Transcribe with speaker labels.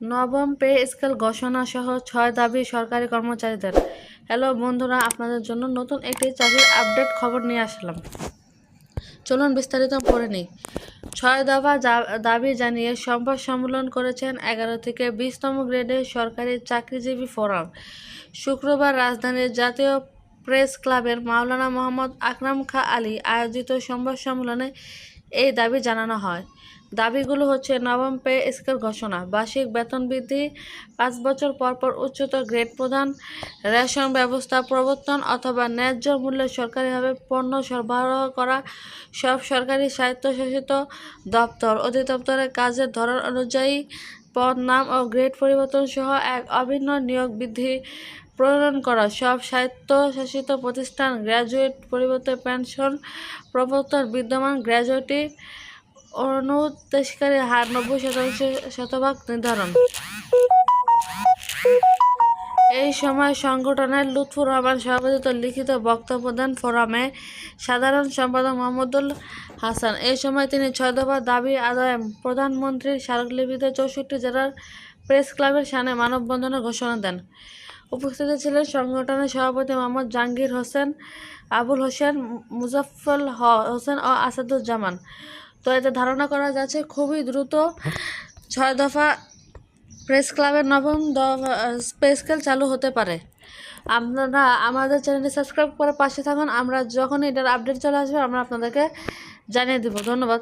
Speaker 1: নবম pay scale ঘোষণা সহ ছয় দাবি সরকারি কর্মচারীদের। হ্যালো বন্ধুরা, আপনাদের জন্য নতুন একটি চাকরির আপডেট খবর নিয়ে আসলাম। চলুন বিস্তারিত পড়ে নিই। ছয় দফা দাবি জানিয়ে সংবাদ সম্মেলন করেছেন এগারো থেকে বিশতম গ্রেডের সরকারি চাকরিজীবী ফোরাম। শুক্রবার রাজধানীর জাতীয় প্রেস ক্লাবের মাওলানা মোহাম্মদ আকরাম খা আলী আয়োজিত সংবাদ সম্মেলনে এই দাবি জানানো হয়। দাবিগুলো হচ্ছে নবম পে স্কেল ঘোষণা, বার্ষিক বেতন বৃদ্ধি, পাঁচ বছর পর পর উচ্চতর গ্রেড প্রদান, রেশন ব্যবস্থা প্রবর্তন অথবা ন্যায্য মূল্যে সরকারিভাবে পণ্য সরবরাহ করা, সব সরকারি স্বায়ত্তশাসিত দপ্তর অধিদপ্তরের কাজের ধরন অনুযায়ী পদ নাম ও গ্রেড পরিবর্তন সহ এক অভিন্ন নিয়োগ বৃদ্ধি প্রণয়ন করা। সব স্বায়ত্তশাসিত প্রতিষ্ঠান গ্র্যাজুয়েট পরিবর্তে পেনশন প্রবর্তন বিদ্যমান গ্র্যাজুয়েটি অনুদেশকারী হার নব্বই শতাংশ শতভাগ নির্ধারণ। এই সময় সংগঠনের লুৎফুর রহমান সভাপতিত্ব লিখিত বক্তব্য দেন ফোরামে সাধারণ সম্পাদক মোহাম্মদুল হাসান। এই সময় তিনি ছয় দফা দাবি আদায় প্রধানমন্ত্রীর স্মারকলিপিতে চৌষট্টি জেলার প্রেস ক্লাবের সামনে মানববন্ধনের ঘোষণা দেন। উপস্থিত ছিলেন সংগঠনের সভাপতি মোহাম্মদ জাহাঙ্গীর হোসেন, আবুল হোসেন, মুজাফফল হ- হোসেন ও আসাদুজ্জামান। তো এতে ধারণা করা যাচ্ছে, খুবই দ্রুত ছয় দফা প্রেস ক্লাবের নবম প্রেস স্কেল চালু হতে পারে। আপনারা আমাদের চ্যানেলটি সাবস্ক্রাইব করে পাশে থাকুন। আমরা যখন এটার আপডেট চলে আসবে, আমরা আপনাদেরকে জানিয়ে দেবো। ধন্যবাদ।